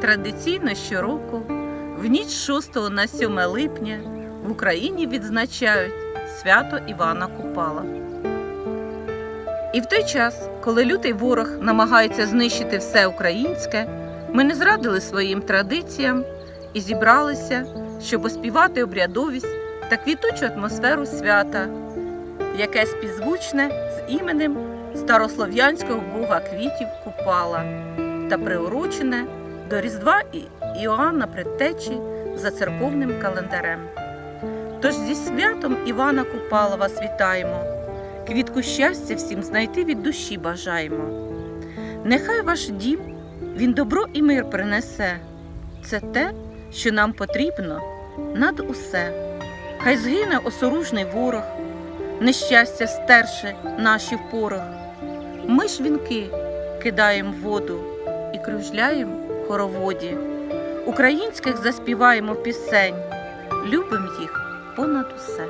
Традиційно щороку, в ніч 6 на 7 липня, в Україні відзначають свято Івана Купала. І в той час, коли лютий ворог намагається знищити все українське, ми не зрадили своїм традиціям і зібралися, щоб оспівати обрядовість та квітучу атмосферу свята, яке співзвучне з іменем старослов'янського бога квітів Купала та приурочене до Різдва Іоанна Предтечі за церковним календарем. Тож зі святом Івана Купала вас вітаємо, квітку щастя всім знайти від душі бажаємо. Нехай ваш дім він добро і мир принесе. Це те, що нам потрібно над усе. Хай згине осоружний ворог, нещастя стерше наші в порох. Ми ж вінки кидаємо воду і кружляємо хороводі. Українських заспіваємо пісень, любим їх понад усе.